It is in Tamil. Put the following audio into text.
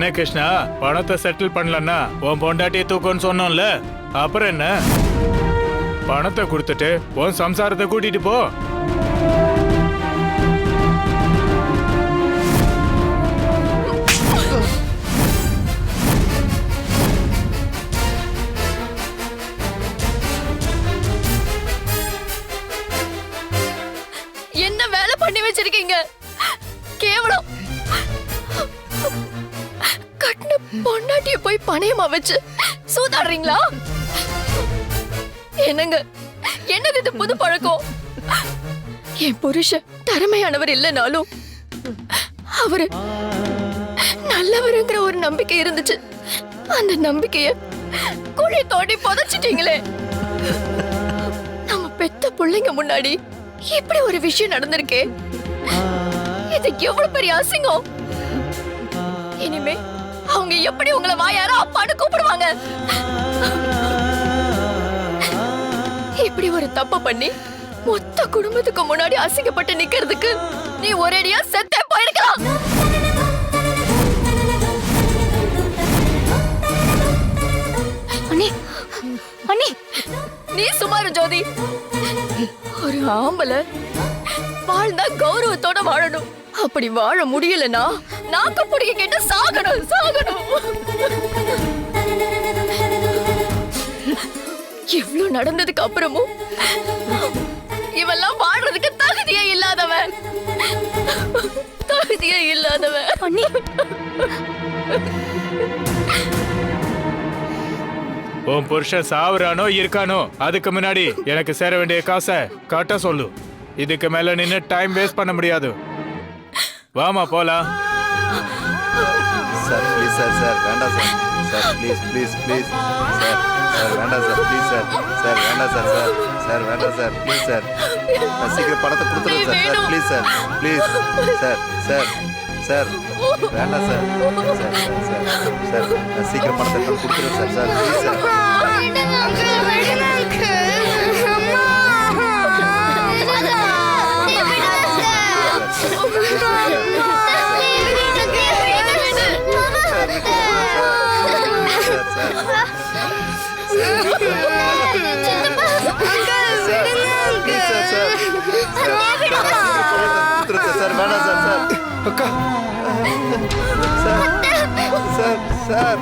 என்ன கிருஷ்ணா? பணத்தை செட்டில் பண்ணலன்னா உன் பொண்டாட்டியை தூக்குன்னு சொன்னோம்ல அப்புறம் என்ன? பணத்தை கொடுத்துட்டு உன் சம்சாரத்தை கூட்டிட்டு போ. என்ன வேலை பண்ணி வச்சிருக்கீங்க? கேவலம். போய் பணையமா வச்சு சூதாடுறீங்களா? என்னங்க? என்னது இது புது பழக்கம்? என் புருஷன் திறமையானவர் இல்லைனாலும் அவரு நல்லவருங்கிற ஒரு நம்பிக்கை இருந்துச்சு. அந்த நம்பிக்கைய குழி தோண்டி புதைச்சிட்டீங்களே. நம்ம பெத்த பிள்ளைங்க முன்னாடி இப்படி ஒரு விஷயம் நடந்திருக்கே. இது எவ்வளவு பெரிய அசிங்கம்? இனிமே அவங்க எப்படி உங்களை வாயார அப்பான்னு கூப்பிடுவாங்க. இப்படி ஒரு தப்பு பண்ணி மொத்த குடும்பத்துக்கு முன்னாடி அசிங்கப்பட்டு நிக்கிறதுக்கு நீ ஒரேடியா செத்தே போயிருக்கலாம். அண்ணி அண்ணி. நீ சுமார் ஜோதி. ஒரு ஆம்பளை வாழ்ந்தா கௌரவத்தோட வாழணும். அப்படி வாழ முடியலனா நாக்கு பிடிக்க கேட்டு சாகணும் சாகணும். இவ்ளோ நடந்ததுக்கு அப்புறமும் இவெல்லாம் வாழ்றதுக்கு தகுதியே இல்லாதவன். தகுதியே இல்லாதவன். அண்ணி. உன் புருஷன் சாவுறானோ இருக்கானோ அதுக்கு முன்னாடி எனக்கு சேர வேண்டிய காசை கட்ட சொல்லு. இதுக்கு மேல நின்னு டைம் வேஸ்ட் பண்ண முடியாது. வாமா போலாம். சார் ப்ளீஸ் சார் சார் வேண்டாம் sir sir please please please sir sir வேண்டாம் சார் ப்ளீஸ் சார் சார் வேண்டாம் சார் சார் சார் வேண்டாம் சார் ப்ளீஸ் சார் நான் சீக்கிரம் பணத்தை கொடுத்துருங்க sir sir please sir please sir sir sir வேண்டாம் சார் சார் சார் சார் நான் சீக்கிரம் பணத்தை கொடுத்துருங்க sir sir please sir sir sir please sir sir. அக்கா. Sir sir sir